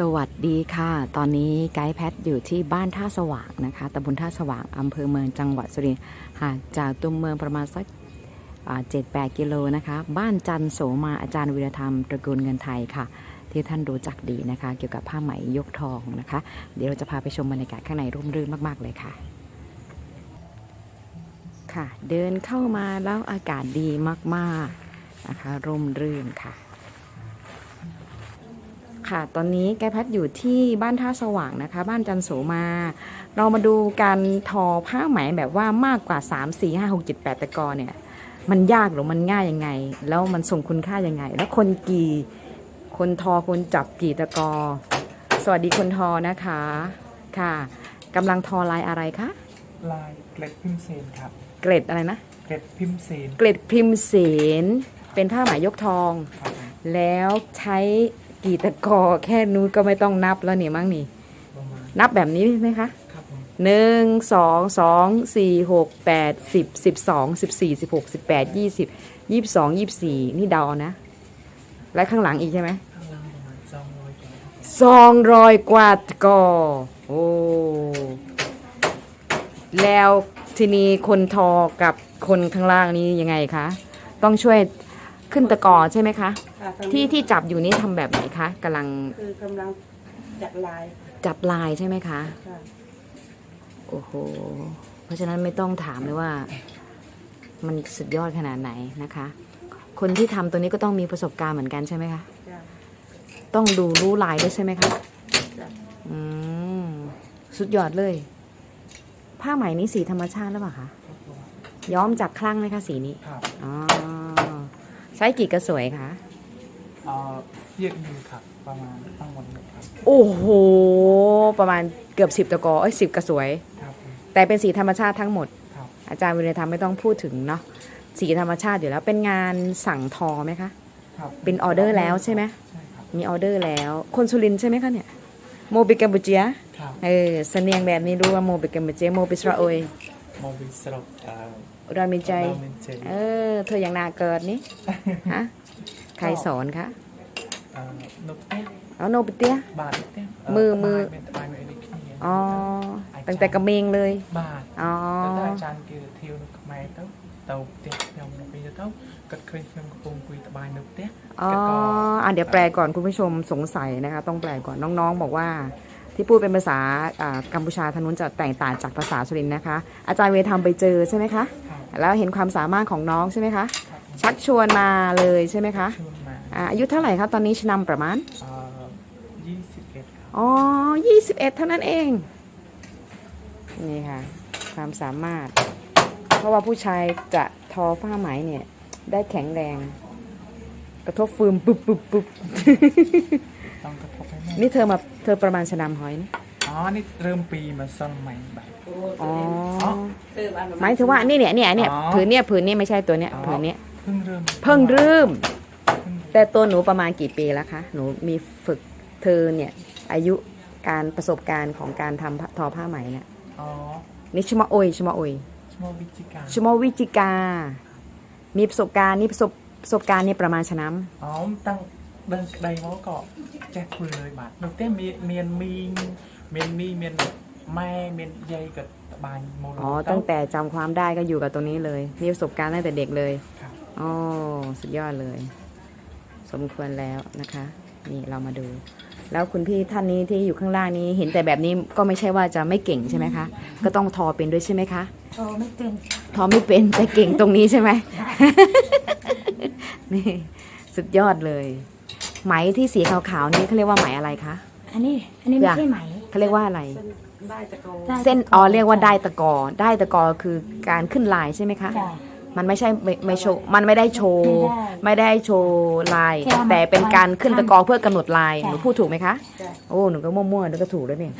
สวัสดีค่ะ ตอนนี้ไกด์แพทอยู่ที่บ้านท่าสว่างนะคะตำบลท่าสว่างอำเภอเมืองจังหวัดสุรินทร์ห่างจากตัวเมืองประมาณสักเจ็ดแปดกิโลนะคะ บ้านจันโสมาอาจารย์วิรธรรมตระกูลเงินไทยค่ะ ที่ท่านรู้จักดีนะคะ เกี่ยวกับผ้าไหมยกทองนะคะ เดี๋ยวเราจะพาไปชมบรรยากาศข้างในร่มรื่นมาก ๆ เลยค่ะ ค่ะ เดินเข้ามาแล้วอากาศดีมากๆนะคะ ร่มรื่นค่ะ ค่ะ ตอนนี้ไกด์พัดอยู่ที่บ้านท่าสว่างนะคะ บ้านจันโสมา เรามาดูการทอผ้าไหมแบบว่ามากกว่า 3 4 5 6 7 8ตะกอเนี่ย มันยากหรือมันง่ายยังไง แล้วมันส่งคุณค่ายังไง แล้วคนกี่ คนทอคนจับกี่ตะกอ สวัสดีคนทอนะคะ ค่ะกำลังทอลายอะไรคะ ลายเกล็ดพิมพ์เซนครับ เกล็ดอะไรนะ เกล็ดพิมพ์เซน เกล็ดพิมพ์เสนเป็นผ้าไหมยกทอง ครับผมแล้วใช้ กี่ตะกอแค่นู้นก็ไม่ต้องนับแล้วนี่มั้งนี่ ประมาณนับแบบนี้ไหมคะครับผมหนึ่งสองสองสี่หกแปดสิบสิบสองสิบสี่สิบหกสิบแปดยี่สิบยี่สิบสองยี่สิบสี่นี่เดานะ และข้างหลังอีกใช่ไหม ข้างล่างประมาณสองร้อยกว่าครับสองร้อยกว่าตะกอ โอ้ แล้วทีนี้คนทอกับคนข้างล่างนี้ยังไงคะ ต้องช่วย ขึ้นตะกอใช่ไหมคะ ค่ะตอนนี้ที่ที่จับอยู่นี่ทำแบบไหนคะกำลังคือกำลังจัดลายจับลายใช่ไหมคะ ค่ะโอ้โห เพราะฉะนั้นไม่ต้องถามเลยว่า มันสุดยอดขนาดไหนนะคะ คนที่ทำตัวนี้ก็ต้องมีประสบการณ์เหมือนกันใช่ไหมคะ จ้ะ ต้องดูรู้ลายด้วยใช่ไหมคะจ้ะ อืม สุดยอดเลย ผ้าไหมนี้สีธรรมชาติหรือเปล่าคะครับผมย้อมจากคลั่งไหมคะสีนี้ ครับ อ๋อ ใช้กี่กระสวยคะเอ่อเยียดมือครับประมาณตั้งหมดเลยครับโอ้โห ประมาณเกือบสิบตะกอเอ้ยสิบกระสวย ครับผมแต่เป็นสีธรรมชาติทั้งหมด ครับ อาจารย์วิรธรรมไม่ต้องพูดถึงเนาะสีธรรมชาติอยู่แล้วเป็นงานสั่งทอไหมคะ ครับเป็นออเดอร์แล้วใช่ไหม ใช่ครับมีออเดอร์แล้ว คนสุรินทร์ใช่ไหมคะเนี่ยโมบิกัมพูเจียครับเออสำเนียงแบบนี้รู้ว่าโมบิกัมพูเจียโมบิสราโอย มอบิสรบเอ่อ ดอนเมนใจ เออ เธออย่างนาเกิดนี่ ฮะ ใครสอนคะเอนเตี้ยเอาโนเตีย บาทเตียมือมืออ๋อ ตั้งแต่กระเมงเลย บาทอ๋อแล้วอาจารย์คืเที่ยวนกไม้เต้งเต่าเตี้ยงอมนกไปเต้งกัดเคยยังกงคุยตบายนกเตี้ยอ๋อกัอเดี๋ยวแปลก่อนคุณผู้ชมสงสัยนะคะ ต้องแปลก่อนน้องๆ บอกว่า ที่พูดเป็นภาษาอ่ากัมพูชาทนุนจะแตกต่างจากภาษาสุรินนะคะ อาจารย์เวทำไปเจอใช่ไหมคะ ค แล้วเห็นความสามารถของน้องใช่ไหมคะครับผมชักชวนมาเลยใช่ไหมคะชวนมาอ่าอายุเท่าไหร่ครับตอนนี้ชนำประมาณเอ่อ21ครับอ๋อยี่สิบเอ็ดเท่านั้นเอง นี่ค่ะ ความสามารถ เพราะว่าผู้ชายจะทอผ้าไหมเนี่ย ได้แข็งแรง กระทบฟืมปุ๊บปุ๊บปุ๊บ ต้องกระทบให้แม่นี่เธอมาเธอประมาณชนำหอยนี่ อ๋อ นี่เริ่มปีมาสมัยแบบอ๋อ หมายถึงว่านี่เนี่ยเนี่ยเนี่ยผืนเนี่ยผืนนี่ไม่ใช่ตัวเนี้ยผืนนี้เพิ่งเริ่ม เพิ่งเริ่มแต่ตัวหนูประมาณกี่ปีแล้วคะหนูมีฝึกเธอเนี่ยอายุการประสบการณ์ของการทำทอผ้าไหมเนี่ยอ๋อนี่ชมาโอยชมาโอยชมาวิจิกาชมาวิจิกา มีประสบการณ์นี่ประสบประสบการณ์เนี่ยประมาณชะน้อ๋อตั้งบนใดมอก็แจ็คคุยเลยบาดนกเต้เมียนมี เมนมีเมนแม่เมนใยกับบานโมโลอ๋อตั้งแต่จำความได้ก็อยู่กับตรงนี้เลย มีประสบการณ์ตั้งแต่เด็กเลยคอ๋อสุดยอดเลย สมควรแล้วนะคะ นี่เรามาดู แล้วคุณพี่ท่านนี้ที่อยู่ข้างล่างนี้เห็นแต่แบบนี้ก็ไม่ใช่ว่าจะไม่เก่งใช่ไหมคะ ก็ต้องทอเป็นด้วยใช่ไหมคะทอไม่เป็นทอไม่เป็นแต่เก่งตรงนี้ใช่ไหม นี่สุดยอดเลย ไหมที่สีขาวๆนี่เขาเรียกว่าไหมอะไรคะ อันนี้ อันนี้ไม่ใช่ไหม เขาเรียกว่าอะไร ได้ตะโกได้เส้นอ๋อเรียกว่าได้ตะกอได้ตะกอคือการขึ้นลายใช่ไหมคะ จ้ะ มันไม่ใช่ไม่ไม่โชว์มันไม่ได้โชว์ ไม่ได้ไม่ได้โชว์ลาย แค่ว่ามันแต่เป็นการขึ้นตะกอเพื่อกำหนดลายจ้ะหนูพูดถูกไหมคะจ้ะ โอ้หนูก็มั่วๆหนูก็ถูกแล้วเนี่ย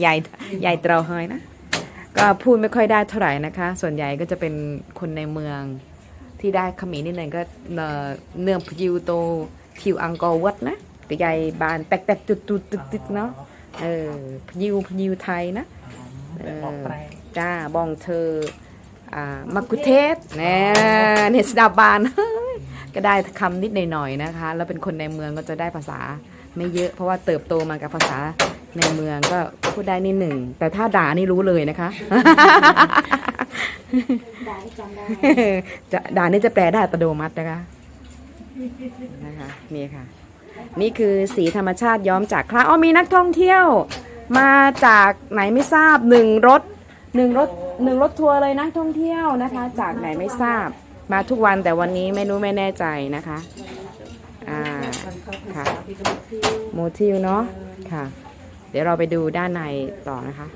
ใหญ่ใหญ่เตราเฮยนะก็พูดไม่ค่อยได้เท่าไหร่นะคะ ส่วนใหญ่ก็จะเป็นคนในเมืองที่ได้เขมิ้นนิดหนึ่งก็เอ่อเนื่องพยิวโตทิวอังกอร์วัดนะก็ใหญ่บานแตกๆจุดๆตึกๆเนาะ เออพยิวพยิวไทยนะอ๋อแบบบอกแปลงจ้าบองเธออ่ามักกุเทศแน่เนี่ยสดาบานเฮ้ยก็ได้คำนิดหน่อยๆนะคะ แล้วเป็นคนในเมืองก็จะได้ภาษาไม่เยอะ เพราะว่าเติบโตมากับภาษาในเมืองก็พูดได้นิดหนึ่ง แต่ถ้าด่านี่รู้เลยนะคะได้จำได้จะด่านี่จะแปลได้อัตโนมัตินะคะนะคะนี่ค่ะ นี่คือสีธรรมชาติย้อมจากคลาอ๋อมีนักท่องเที่ยว มาจากไหนไม่ทราบหนึ่งรถหนึ่งรถหนึ่งรถทัวร์เลยนักท่องเที่ยวนะคะ จากไหนไม่ทราบ มาทุกวันแต่วันนี้ไม่รู้ไม่แน่ใจนะคะอ่าค่ะโมทิวเนาะค่ะ เดี๋ยวเราไปดูด้านในต่อนะคะ